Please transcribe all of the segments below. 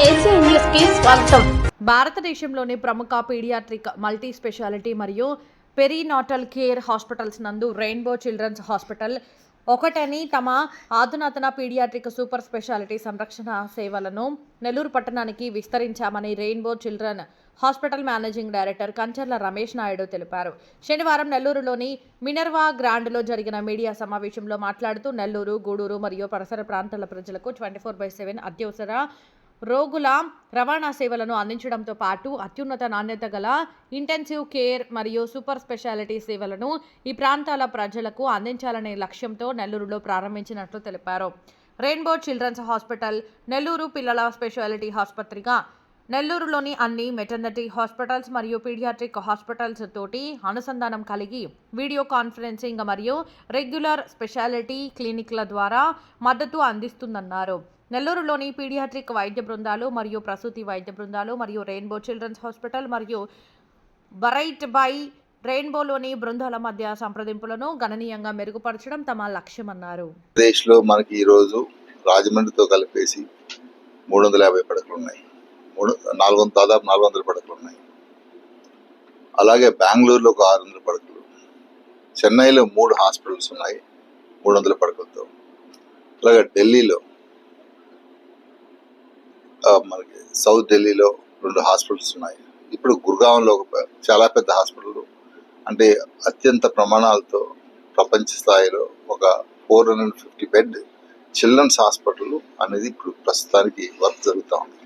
కి స్వాగతం భారతదేశంలోని ప్రముఖ పీడియాట్రిక్ మల్టీ స్పెషాలిటీ మరియు పెరీనాటల్ కేర్ హాస్పిటల్స్ నందు రెయిన్బో చిల్డ్రన్స్ హాస్పిటల్ ఒకటని తమ ఆధునాతన పీడియాట్రిక్ సూపర్ స్పెషాలిటీ సంరక్షణ సేవలను నెల్లూరు పట్టణానికి విస్తరించామని Rainbow Children Hospital managing director Kancharla Ramesh Naidu తెలిపారు. శనివారం నెల్లూరులోని మినర్వా గ్రాండ్లో జరిగిన మీడియా సమావేశంలో మాట్లాడుతూ నెల్లూరు గూడూరు మరియు పరిసర ప్రాంతాల ప్రజలకు ట్వంటీ ఫోర్ బై సెవెన్ అత్యవసర రోగుల రవాణా సేవలను అందించడంతో పాటు అత్యున్నత నాణ్యత గల ఇంటెన్సివ్ కేర్ మరియు సూపర్ స్పెషాలిటీ సేవలను ఈ ప్రాంతాల ప్రజలకు అందించాలనే లక్ష్యంతో నెల్లూరులో ప్రారంభించినట్లు తెలిపారు. రెయిన్బో చిల్డ్రన్స్ హాస్పిటల్ నెల్లూరు పిల్లల స్పెషాలిటీ ఆసుపత్రిగా. నెల్లూరులోని అన్ని మెటర్నిటీ హాస్పిటల్స్ మరియు పీడియాట్రిక్ హాస్పిటల్స్ తోటి అనుసంధానం కలిగి వీడియో కాన్ఫరెన్సింగ్ మరియు రెగ్యులర్ స్పెషాలిటీ క్లినిక్ల ద్వారా మద్దతు అందిస్తుందన్నారు. నెల్లూరులోని పీడియాట్రిక్ వైద్య బృందాలు మరియు ప్రసూతి వైద్య బృందాలు మరియు రెయిన్బో చిల్డ్రన్స్ హాస్పిటల్ మరియు బరైట్ బై రెయిన్బోలోని బృందాల మధ్య సంప్రదింపులను గణనీయంగా మెరుగుపరచడం తమ లక్ష్యమన్నారు. దేశంలో మనకి ఈరోజు రాజమండ్రితో కలిపేసి మూడు వందల యాభై పడకలు ఉన్నాయి. మూడు నాలుగు వందల దాదాపు నాలుగు వందల పడకలు ఉన్నాయి. అలాగే బెంగళూరులో ఒక ఆరు వందల పడకలు. చెన్నైలో మూడు హాస్పిటల్స్ ఉన్నాయి మూడు వందల పడకలతో. అలాగే ఢిల్లీలో మనకి సౌత్ ఢిల్లీలో రెండు హాస్పిటల్స్ ఉన్నాయి. ఇప్పుడు గురుగావంలో ఒక చాలా పెద్ద హాస్పిటల్. అంటే అత్యంత ప్రమాణాలతో ప్రపంచ స్థాయిలో ఒక four hundred fifty bed children's hospital అనేది ఇప్పుడు ప్రస్తుతానికి వర్క్ జరుగుతూ ఉంది.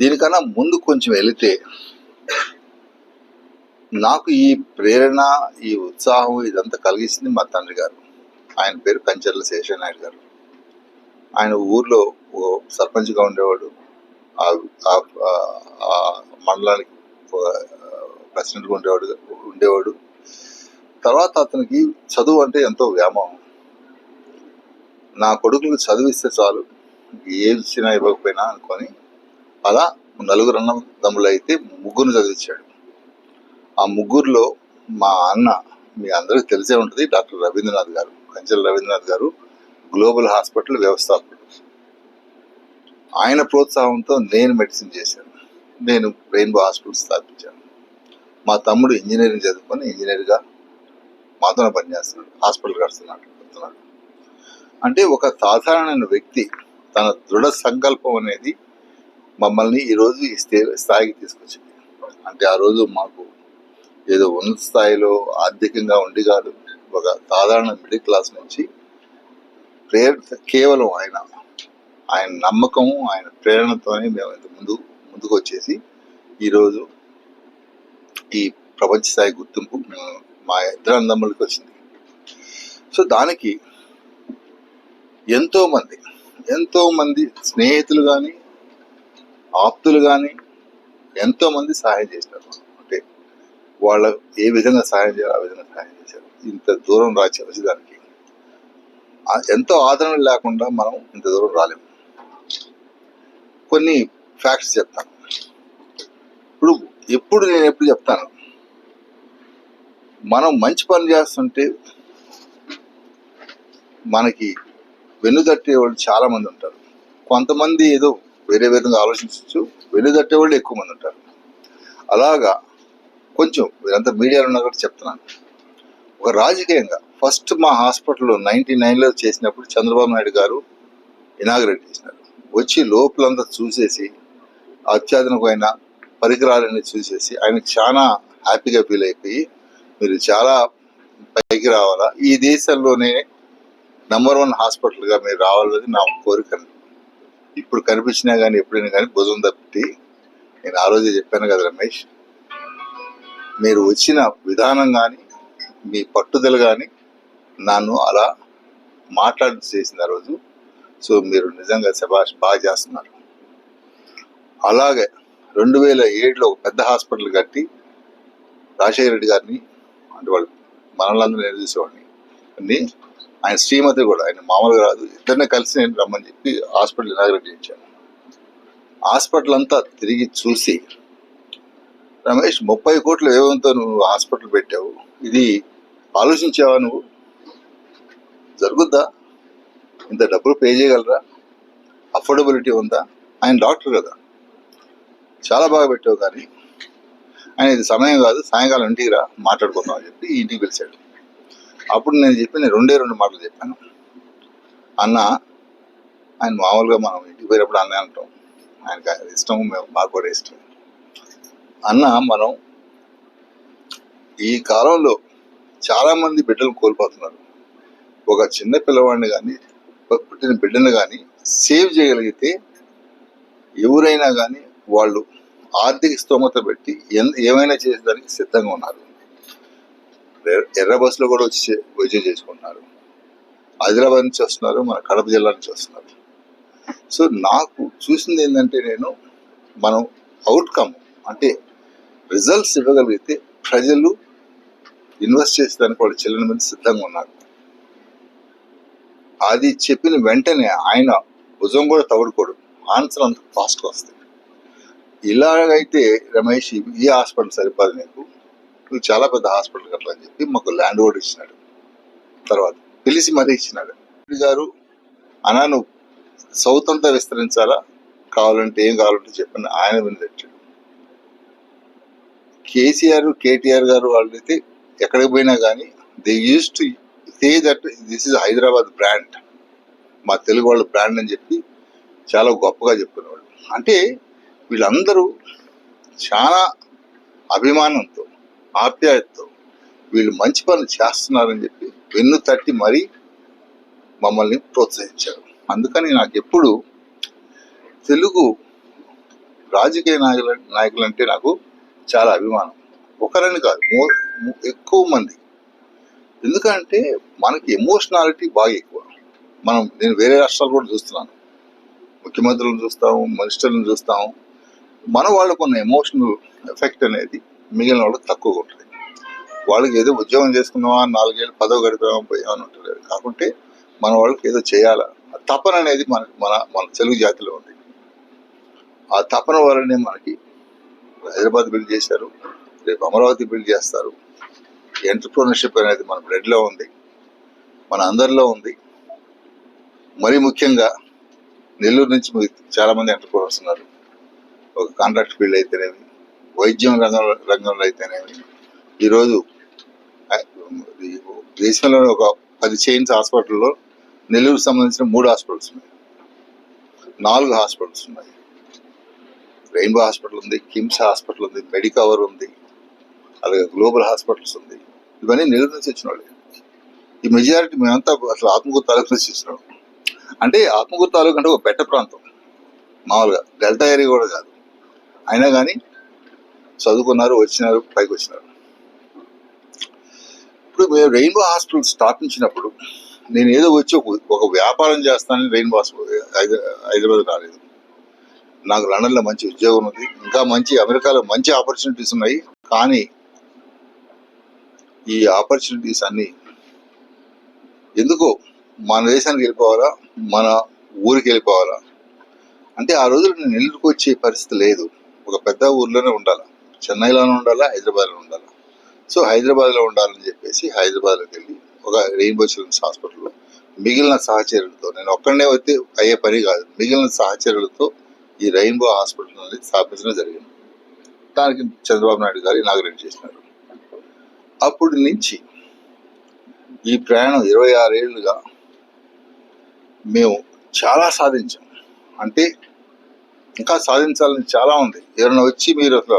దీనికన్నా ముందు కొంచెం వెళితే నాకు ఈ ప్రేరణ ఈ ఉత్సాహం ఇదంతా కలిగించింది మా తండ్రి గారు. ఆయన పేరు కంచర్ల శేషనాయుడు గారు. ఆయన ఊర్లో ఓ సర్పంచ్గా ఉండేవాడు. ఆ- మండలానికి ప్రెసిడెంట్గా ఉండేవాడు ఉండేవాడు. తర్వాత అతనికి చదువు అంటే ఎంతో వ్యామోహం. నా కొడుకులకు చదివిస్తే చాలు ఏం ఇచ్చినా ఇవ్వకపోయినా అనుకొని అలా నలుగురు అన్నదమ్ములు అయితే ముగ్గురు చదివించాడు ఆ ముగ్గురులో మా అన్న మీ అందరికీ తెలిసే ఉంటుంది డాక్టర్ రవీంద్రనాథ్ గారు కంచెల రవీంద్రనాథ్ గారు గ్లోబల్ హాస్పిటల్ వ్యవస్థాపకుడు. ఆయన ప్రోత్సాహంతో నేను మెడిసిన్ చేశాను. నేను రెయిన్బో హాస్పిటల్ స్థాపించాను. మా తమ్ముడు ఇంజనీరింగ్ చదువుకొని ఇంజనీర్గా మాతోనే పనిచేస్తున్నాడు. హాస్పిటల్ కడుతున్నాడు కడుతున్నాడు. అంటే ఒక సాధారణ వ్యక్తి తన దృఢ సంకల్పం అనేది మమ్మల్ని ఈరోజు ఈ స్థే- స్థాయికి తీసుకొచ్చింది. అంటే ఆ రోజు మాకు ఏదో ఉన్నత స్థాయిలో ఆర్థికంగా ఉండి కాదు ఒక సాధారణ మిడిల్ క్లాస్ నుంచి ప్రేర కేవలం ఆయన ఆయన నమ్మకం ఆయన ప్రేరణతోనే మేము ఇంత ముందు ముందుకు వచ్చేసి ఈరోజు ఈ ప్రపంచ స్థాయి గుర్తింపు మేము మా ఇద్దరు అన్నదమ్ములకి వచ్చింది. సో దానికి ఎంతోమంది ఎంతోమంది స్నేహితులు కానీ ఆప్తులు కానీ ఎంతోమంది సహాయం చేసినారు. అంటే వాళ్ళ ఏ విధంగా సహాయం చేయాలో ఆ విధంగా సహాయం చేశారు. ఇంత దూరం రాచి వచ్చేదానికి ఎంతో ఆదరణ లేకుండా మనం ఇంత దూరం రాలేము. కొన్ని ఫ్యాక్ట్స్ చెప్తాను. ఇప్పుడు ఎప్పుడు నేను ఎప్పుడు చెప్తాను? మనం మంచి పని చేస్తుంటే మనకి వెన్నుదట్టే వాళ్ళు చాలా మంది ఉంటారు. కొంతమంది ఏదో వేరే విధంగా ఆలోచించవచ్చు వెన్నుదట్టే వాళ్ళు ఎక్కువ మంది ఉంటారు. అలాగా కొంచెం వీరంతా మీడియాలో ఉన్నా కూడా చెప్తున్నాను. ఒక రాజకీయంగా ఫస్ట్ మా హాస్పిటల్లో నైన్టీ నైన్లో చేసినప్పుడు చంద్రబాబు నాయుడు గారు ఇనాగ్రేట్ చేసినారు. వచ్చి లోపలంతా చూసేసి అత్యాధునికమైన పరికరాలన్నీ చూసేసి ఆయనకు చాలా హ్యాపీగా ఫీల్ అయిపోయి మీరు చాలా పైకి రావాలా? ఈ దేశంలోనే నంబర్ వన్ హాస్పిటల్గా మీరు రావాలనేది నా కోరిక. ఇప్పుడు కనిపించినా కానీ ఎప్పుడైనా కానీ భుజం తప్పి నేను ఆ రోజే చెప్పాను కదా రమేష్ మీరు వచ్చిన విధానం కానీ మీ పట్టుదల కానీ నన్ను అలా మాట్లాడి చేసింది ఆ రోజు. సో మీరు నిజంగా శబాష్ బాగా చేస్తున్నారు. అలాగే రెండు వేల ఏడులో ఒక పెద్ద హాస్పిటల్ కట్టి రాజశేఖర రెడ్డి గారిని అంటే వాళ్ళు మనల్ని నేను చూసేవాడిని. అన్ని ఆయన శ్రీమతి కూడా ఆయన మామూలుగా రాదు. ఇద్దరినే కలిసి నేను రమ్మని చెప్పి హాస్పిటల్ ఇనాగ్రేట్ చేయించాను. హాస్పిటల్ అంతా తిరిగి చూసి రమేష్ ముప్పై కోట్ల వ్యయంతో నువ్వు హాస్పిటల్ పెట్టావు. ఇది ఆలోచించావా నువ్వు? జరుగుద్దా? ఇంత డబ్బులు పే చేయగలరా? అఫోర్డబిలిటీ ఉందా? ఆయన డాక్టర్ కదా. చాలా బాగా పెట్టావు కానీ. ఆయన ఇది సమయం కాదు సాయంకాలం ఇంటికి రా మాట్లాడుకుందాం అని చెప్పి ఇంటికి పిలిచాడు. అప్పుడు నేను చెప్పి నేను రెండే రెండు మాటలు చెప్పాను. అన్న ఆయన మామూలుగా మనం ఇంటికి పోయినప్పుడు అన్న అంటాం. ఆయనకి ఇష్టం మేము మాకు కూడా ఇష్టం. అన్న మనం ఈ కాలంలో చాలామంది బిడ్డలు కోల్పోతున్నారు. ఒక చిన్న పిల్లవాడిని కానీ పుట్టిన బిడ్డను కానీ సేవ్ చేయగలిగితే ఎవరైనా కానీ వాళ్ళు ఆర్థిక స్తోమత పెట్టి ఏమైనా చేసేదానికి సిద్ధంగా ఉన్నారు. ఎర్ర- బస్సులో కూడా వచ్చి వైద్యం చేసుకుంటున్నారు. ఆదిలాబాద్ నుంచి వస్తున్నారు మన కడప జిల్లా నుంచి వస్తున్నారు. సో నాకు చూసింది ఏంటంటే నేను మనం అవుట్కమ్ అంటే రిజల్ట్స్ ఇవ్వగలిగితే ప్రజలు ఇన్వెస్ట్ చేసేదానికి వాళ్ళు చెల్లిన మీద సిద్ధంగా ఉన్నారు. అది చెప్పిన వెంటనే ఆయన భుజం కూడా తవడుకోడు ఆన్సర్ అంత ఫాస్ట్గా వస్తాయి. ఇలాగైతే రమేష్ ఈ- హాస్పిటల్ సరిపోదు నీకు. నువ్వు చాలా పెద్ద హాస్పిటల్ కట్టాలని అని చెప్పి మాకు ల్యాండ్ కూడా ఇచ్చినాడు. తర్వాత పిలిచి మరీ ఇచ్చినాడు. గారు అనా నువ్వు సౌత్ అంతా విస్తరించాలా? కావాలంటే ఏం కావాలంటే చెప్పిన ఆయన మీద తెచ్చాడు కేసీఆర్ కేటీఆర్ గారు వాళ్ళైతే ఎక్కడికి పోయినా కానీ they use to say that this is Hyderabad brand మా తెలుగు వాళ్ళ బ్రాండ్ అని చెప్పి చాలా గొప్పగా చెప్పుకునేవాళ్ళు. అంటే వీళ్ళందరూ చాలా అభిమానంతో ఆప్యాయతతో వీళ్ళు మంచి పనులు చేస్తున్నారని చెప్పి వెన్ను తట్టి మరీ మమ్మల్ని ప్రోత్సహించారు. అందుకని నాకు ఎప్పుడు తెలుగు రాజకీయ నాయకుల నాయకులంటే నాకు చాలా అభిమానం. ఒకరని కాదు ఎక్కువ మంది. ఎందుకంటే మనకి ఎమోషనాలిటీ బాగా ఎక్కువ. మనం నేను వేరే రాష్ట్రాలు కూడా చూస్తున్నాను. ముఖ్యమంత్రులను చూస్తాము మినిస్టర్లను చూస్తాము. మన వాళ్ళకు ఉన్న ఎమోషనల్ ఎఫెక్ట్ అనేది మిగిలిన వాళ్ళకి తక్కువగా ఉంటుంది. వాళ్ళకి ఏదో ఉద్యోగం చేసుకున్నామా నాలుగేళ్ళు పదవి గడిపామా పోయామని ఉంటుంది. కాకుంటే మన వాళ్ళకి ఏదో చేయాలా? తపన అనేది మన మన మన తెలుగు జాతిలో ఉంది. ఆ తపన వల్లనే మనకి హైదరాబాద్ బిల్డ్ చేశారు. రేపు అమరావతి బిల్డ్ చేస్తారు. ఎంటర్ప్రినర్షిప్ అనేది మన బ్లడ్లో ఉంది. మన అందరిలో ఉంది. మరీ ముఖ్యంగా నెల్లూరు నుంచి చాలామంది ఎంటర్ప్రినర్స్ ఉన్నారు. ఒక కాంట్రాక్ట్ ఫీల్డ్ అయితేనేమి వైద్యం రంగంలో రంగంలో అయితేనేమి ఈరోజు దేశంలోని ఒక పది చైన్స్ హాస్పిటల్లో నెల్లూరుకు సంబంధించిన మూడు హాస్పిటల్స్ ఉన్నాయి. నాలుగు హాస్పిటల్స్ ఉన్నాయి. రెయిన్బో హాస్పిటల్ ఉంది కిమ్స్ హాస్పిటల్ ఉంది మెడికవర్ ఉంది అలాగే గ్లోబల్ హాస్పిటల్స్ ఉంది. ఇవన్నీ నెల్లూరు వచ్చిన వాళ్ళే ఈ మెజారిటీ మేమంతా అసలు ఆత్మకూరు తాలూకు నుంచి వచ్చినాం అంటే ఆత్మకూరు తాలూకు అంటే ఒక బెట్ట ప్రాంతం. మామూలుగా డెల్టా ఏరియా కూడా కాదు. అయినా కానీ చదువుకున్నారు వచ్చినారు పైకి వచ్చినారు. ఇప్పుడు మేము రెయిన్బో హాస్పిటల్ స్థాపించినప్పుడు నేను ఏదో వచ్చి ఒక ఒక వ్యాపారం చేస్తానని రెయిన్బో హాస్పిటల్ హైదరాబాద్ రాలేదు. నాకు లండన్లో మంచి ఉద్యోగం ఉంది. ఇంకా మంచి అమెరికాలో మంచి ఆపర్చునిటీస్ ఉన్నాయి. కానీ ఈ ఆపర్చునిటీస్ అన్ని ఎందుకో మన దేశానికి వెళ్ళిపోవాలా? మన ఊరికి వెళ్ళిపోవాలా? అంటే ఆ రోజులు నేను నెల్లూరుకు వచ్చే పరిస్థితి లేదు. ఒక పెద్ద ఊర్లోనే ఉండాలి? చెన్నైలోనే ఉండాలా? హైదరాబాద్లో ఉండాలా? సో హైదరాబాద్లో ఉండాలని చెప్పేసి హైదరాబాద్లోకి వెళ్ళి ఒక రెయిన్బో చిల్డ్రన్స్ హాస్పిటల్లో మిగిలిన సహచరులతో నేను ఒక్కడనే అయితే అయ్యే పని కాదు. మిగిలిన సహచరులతో ఈ రెయిన్బో హాస్పిటల్ అనేది స్థాపించడం జరిగింది. దానికి చంద్రబాబు నాయుడు గారు ఇనాగ్రేట్ చేసినారు. అప్పటి నుంచి ఈ ప్రయాణం ఇరవై ఆరేళ్ళుగా మేము చాలా సాధించాం. అంటే ఇంకా సాధించాలని చాలా ఉంది. ఎవరైనా వచ్చి మీరు అసలు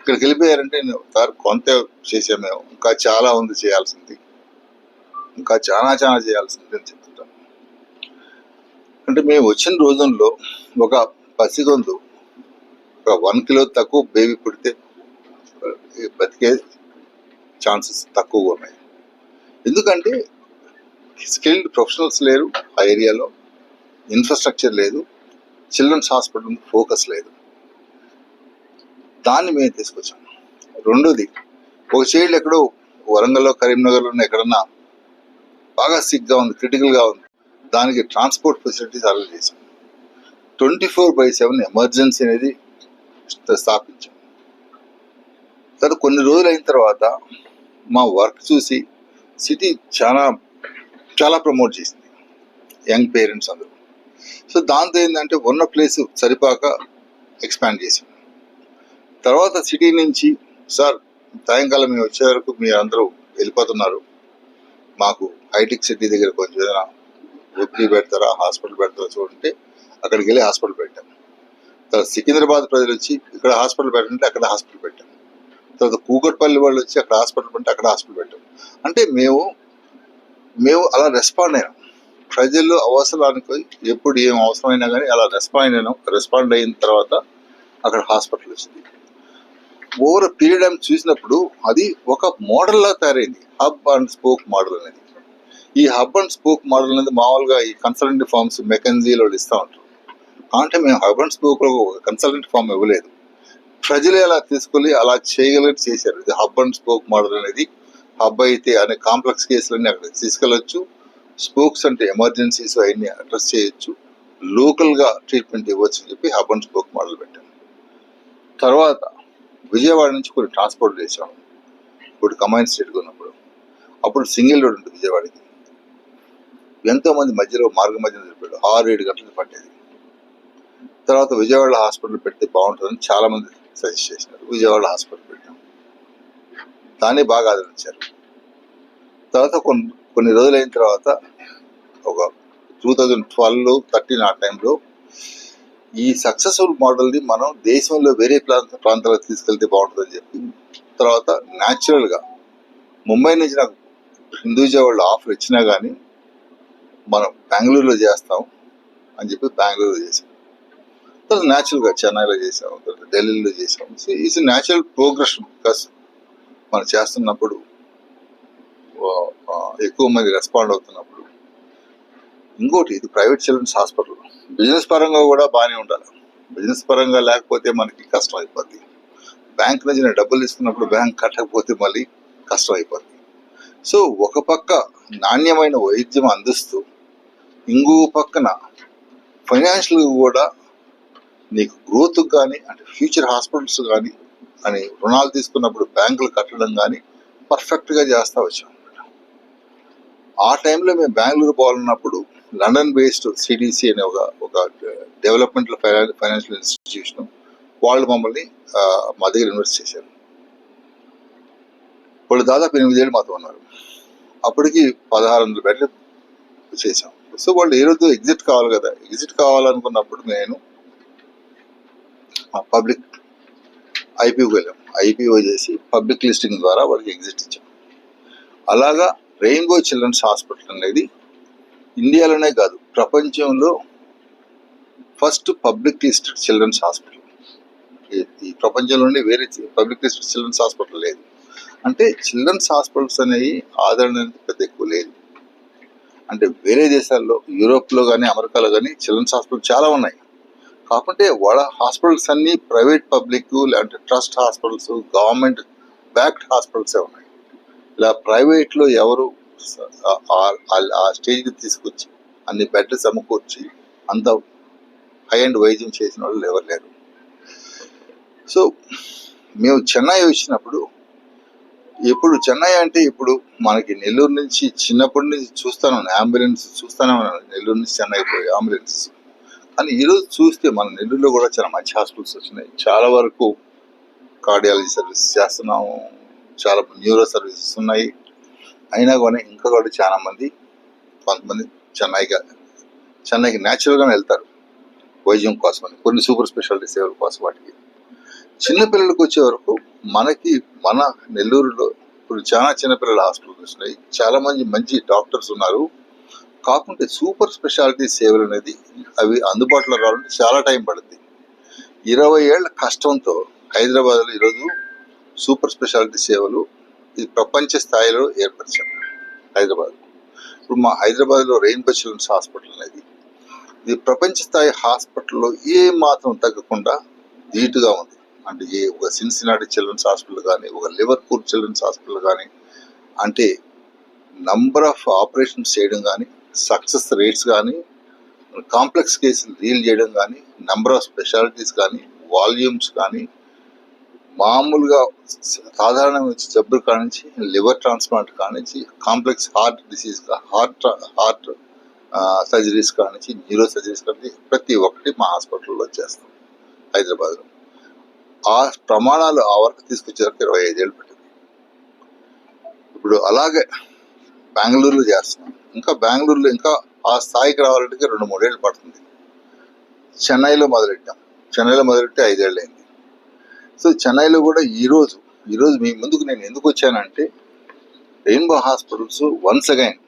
ఇక్కడికి వెళ్ళిపోయారంటే నేను సార్ కొంత చేసాం మేము. ఇంకా చాలా ఉంది చేయాల్సింది. ఇంకా చాలా చాలా చేయాల్సింది అని చెప్తుంటాం. అంటే మేము వచ్చిన రోజుల్లో ఒక పసిగొందు ఒక వన్ కిలో తక్కువ బేబీ పుడితే బతికే ఛాన్సెస్ తక్కువగా ఉన్నాయి. ఎందుకంటే స్కిల్డ్ ప్రొఫెషనల్స్ లేరు ఆ ఏరియాలో ఇన్ఫ్రాస్ట్రక్చర్ లేదు చిల్డ్రన్స్ హాస్పిటల్ ఫోకస్ లేదు. దాన్ని మేము తీసుకొచ్చాం. రెండోది ఒక చైల్డ్ ఎక్కడో వరంగల్లో కరీంనగర్లో ఎక్కడన్నా బాగా సిక్గా ఉంది క్రిటికల్గా ఉంది దానికి ట్రాన్స్పోర్ట్ ఫెసిలిటీస్ అరేంజ్ చేశాం. Twenty four by seven emergency అనేది స్థాపించాం. తర్వాత కొన్ని రోజులు అయిన తర్వాత మా వర్క్ చూసి సిటీ చాలా చాలా ప్రమోట్ చేసింది. యంగ్ పేరెంట్స్ అందరూ. సో దాంతో ఏంటంటే ఉన్న ప్లేస్ సరిపాక ఎక్స్పాండ్ చేసాం తర్వాత సిటీ నుంచి సార్ సాయంకాలం మేము వచ్చే వరకు మీరు అందరూ వెళ్ళిపోతున్నారు. మాకు హైటెక్ సిటీ దగ్గర కొంచెం ఏదైనా ఒత్తిడి పెడతారా హాస్పిటల్ పెడతారా చూడంటే అక్కడికి వెళ్ళి హాస్పిటల్ పెట్టాం. తర్వాత సికింద్రాబాద్ ప్రజలు వచ్చి ఇక్కడ హాస్పిటల్ పెట్టంటే అక్కడ హాస్పిటల్ పెట్టాం. తర్వాత కూకట్పల్లి వాళ్ళు వచ్చి అక్కడ హాస్పిటల్ పెట్టి అక్కడ హాస్పిటల్ పెట్టాం. అంటే మేము మేము అలా రెస్పాండ్ అయినాం. ప్రజలు అవసరానికి ఎప్పుడు ఏం అవసరమైనా కానీ అలా రెస్పాండ్ అయినాం. రెస్పాండ్ అయిన తర్వాత అక్కడ హాస్పిటల్ వచ్చింది. ఓవర్ పీరియడ్ టైం చూసినప్పుడు అది ఒక మోడల్లా తయారైంది. హబ్ అండ్ స్పోక్ మోడల్ అనేది. ఈ హబ్ అండ్ స్పోక్ మోడల్ అనేది మామూలుగా ఈ కన్సల్టెంట్ ఫార్మ్స్ మెకెన్జీలో వాళ్ళు ఇస్తూ ఉంటారు. అంటే మేము హబ్ అండ్ స్పోక్లో కన్సల్టెంట్ ఫార్మ్ ఇవ్వలేదు. ప్రజలు ఎలా తీసుకొని అలా చేయగలిగి చేశారు. ఇది హబ్ అండ్ స్పోక్ మోడల్ అనేది. హబ్ అయితే అనే కాంప్లెక్స్ కేసులన్నీ అక్కడ తీసుకెళ్ళొచ్చు. స్పోక్స్ అంటే ఎమర్జెన్సీస్ అవన్నీ అడ్రస్ చేయొచ్చు. లోకల్గా ట్రీట్మెంట్ ఇవ్వచ్చు అని చెప్పి హబ్ అండ్ స్పోక్ మోడల్ పెట్టాను తర్వాత విజయవాడ నుంచి కొన్ని ట్రాన్స్పోర్ట్ చేసాము ఇప్పుడు కమాండ్ స్టేట్ ఉన్నప్పుడు. అప్పుడు సింగిల్ రోడ్ ఉంటుంది విజయవాడకి. ఎంతో మంది మధ్యలో మార్గ మధ్యలో నిలిపాడు ఆరు ఏడు గంటలు పట్టేది. తర్వాత విజయవాడ హాస్పిటల్ పెడితే బాగుంటుందని చాలామంది సజెస్ట్ చేసినారు విజయవాడ హాస్పిటల్ పెట్టాం. దాన్ని బాగా ఆదరించారు. తర్వాత కొన్ని కొన్ని రోజులు అయిన తర్వాత ఒక టూ థౌజండ్ ట్వెల్వ్ థర్టీన్ ఆ టైంలో ఈ సక్సెస్ఫుల్ మోడల్ని మనం దేశంలో వేరే ప్రాంత ప్రాంతాలకు తీసుకెళ్తే బాగుంటుందని చెప్పి తర్వాత న్యాచురల్గా ముంబై నుంచి నాకు హిందూజా వాళ్ళు ఆఫర్ ఇచ్చినా కానీ మనం బెంగళూరులో చేస్తాం అని చెప్పి బెంగళూరులో చేసాం న్యాచురల్గా చెన్నైలో చేసాము ఢిల్లీలో చేసాము. So it's natural progression because మనం చేస్తున్నప్పుడు ఎక్కువ మంది రెస్పాండ్ అవుతున్నప్పుడు. ఇంకోటి ఇది ప్రైవేట్ చిల్డ్రన్స్ హాస్పిటల్ బిజినెస్ పరంగా కూడా బాగానే ఉండాలి. బిజినెస్ పరంగా లేకపోతే మనకి కష్టం అయిపోద్ది. బ్యాంక్ నుంచి నేను డబ్బులు తీసుకున్నప్పుడు బ్యాంక్ కట్టకపోతే మళ్ళీ కష్టం అయిపోద్ది. సో ఒక పక్క నాణ్యమైన వైద్యం అందిస్తూ ఇంకో పక్కన ఫైనాన్షియల్ కూడా నీకు గ్రోత్ కానీ అంటే ఫ్యూచర్ హాస్పిటల్స్ కానీ అని రుణాలు తీసుకున్నప్పుడు బ్యాంకులు కట్టడం కానీ పర్ఫెక్ట్గా చేస్తూ వచ్చాం ఆ టైంలో మేము బెంగళూరు పోవాలన్నప్పుడు లండన్ బేస్డ్ సిడిసి అనే ఒక ఒక డెవలప్మెంట్ ఫైనాన్షియల్ ఇన్స్టిట్యూషన్ వాళ్ళు మమ్మల్ని మా దగ్గర ఇన్వెస్ట్ చేశారు. వాళ్ళు దాదాపు ఎనిమిదేళ్ళు మాతో ఉన్నారు. అప్పటికి పదహారు వందల బెడ్లు చేసాం సో వాళ్ళు ఏ రోజు ఎగ్జిట్ కావాలి కదా ఎగ్జిట్ కావాలనుకున్నప్పుడు నేను పబ్లిక్ ఐపీఓకి వెళ్ళాం. ఐపీఓ చేసి పబ్లిక్ లిస్టింగ్ ద్వారా వాళ్ళకి ఎగ్జిట్ ఇచ్చాం. అలాగా రెయిన్బో చిల్డ్రన్స్ హాస్పిటల్ అనేది ఇండియాలోనే కాదు ప్రపంచంలో first public listed children's hospital. ఈ- ఈ ప్రపంచంలోనే వేరే పబ్లిక్ లిస్టెడ్ చిల్డ్రన్స్ హాస్పిటల్ లేదు. అంటే చిల్డ్రన్స్ హాస్పిటల్స్ అనేవి ఆదరణ అనేది పెద్ద ఎక్కువ లేదు. అంటే వేరే దేశాల్లో యూరోప్లో కానీ అమెరికాలో కానీ చిల్డ్రన్స్ హాస్పిటల్ చాలా ఉన్నాయి. కాకుంటే వాళ్ళ హాస్పిటల్స్ అన్ని ప్రైవేట్ పబ్లిక్ లేదంటే ట్రస్ట్ హాస్పిటల్స్ గవర్నమెంట్ బ్యాక్డ్ హాస్పిటల్సే ఉన్నాయి. ఇలా ప్రైవేట్లో ఎవరు ఆ- స్టేజ్కి తీసుకొచ్చి అన్ని బెడ్లు సమకూర్చి అంత హై అండ్ వైద్యం చేసిన వాళ్ళు ఎవరు లేరు. సో మేము చెన్నై వచ్చినప్పుడు ఎప్పుడు చెన్నై అంటే ఇప్పుడు మనకి నెల్లూరు నుంచి చిన్నప్పటి నుంచి చూస్తాను అంబులెన్స్ చూస్తానే ఉన్నాను నెల్లూరు నుంచి చెన్నై పోయి అంబులెన్స్ కానీ ఈరోజు చూస్తే మన నెల్లూరులో కూడా చాలా మంచి హాస్పిటల్స్ వచ్చినాయి. చాలా వరకు కార్డియాలజీ సర్వీసెస్ చేస్తున్నాము. చాలా న్యూరో సర్వీసెస్ ఉన్నాయి. అయినా కానీ ఇంకా కూడా చాలా మంది కొంతమంది చెన్నైగా చెన్నైకి న్యాచురల్గానే వెళ్తారు. వైద్యం కోసమని కొన్ని సూపర్ స్పెషాలిటీ సేవల కోసం వాటికి. చిన్నపిల్లలకు వచ్చేవరకు వచ్చే వరకు మనకి మన నెల్లూరులో ఇప్పుడు చాలా చిన్నపిల్లల హాస్పిటల్స్ వచ్చినాయి. చాలా మంది మంచి డాక్టర్స్ ఉన్నారు. కాకుంటే సూపర్ స్పెషాలిటీ సేవలు అనేది అవి అందుబాటులో రావాలంటే చాలా టైం పడుతుంది ఇరవై ఏళ్ళ కష్టంతో హైదరాబాద్లో ఈరోజు సూపర్ స్పెషాలిటీ సేవలు ఇది ప్రపంచ స్థాయిలో ఏర్పరిచాం హైదరాబాద్ ఇప్పుడు మా హైదరాబాద్లో రెయిన్బో చిల్డ్రన్స్ హాస్పిటల్ అనేది ఇది ప్రపంచ స్థాయి హాస్పిటల్లో ఏ మాత్రం తగ్గకుండా ధీటుగా ఉంది. అంటే ఏ ఒక సిన్సినాటి చిల్డ్రన్స్ హాస్పిటల్ కానీ ఒక లివర్పూల్ చిల్డ్రన్స్ హాస్పిటల్ కానీ అంటే నంబర్ ఆఫ్ ఆపరేషన్స్ చేయడం కానీ సక్సెస్ రేట్స్ కానీ కాంప్లెక్స్ కేసులు డీల్ చేయడం కానీ నెంబర్ ఆఫ్ స్పెషాలిటీస్ కానీ వాల్యూమ్స్ కానీ మామూలుగా సాధారణంగా జబ్బులు కానించి లివర్ ట్రాన్స్ప్లాంట్ కానించి complex heart disease heart heart surgeries కానించి న్యూరో సర్జరీస్ కానీ ప్రతి ఒక్కటి మా హాస్పిటల్లో చేస్తాం హైదరాబాద్లో. ఆ ప్రమాణాలు ఆ వరకు తీసుకొచ్చేసరికి ఇరవై ఐదేళ్ళు పట్టింది. ఇప్పుడు అలాగే బెంగళూరులో చేస్తున్నాం. ఇంకా బెంగళూరులో ఇంకా ఆ స్థాయికి రావాలంటే రెండు మూడేళ్ళు పడుతుంది. చెన్నైలో మొదలెట్టాం. చెన్నైలో మొదలెట్టి ఐదేళ్ళు అయింది సో చెన్నైలో కూడా ఈరోజు ఈరోజు మీ ముందుకు నేను ఎందుకు వచ్చానంటే రెయిన్బో హాస్పిటల్స్ వన్స్ అగైన్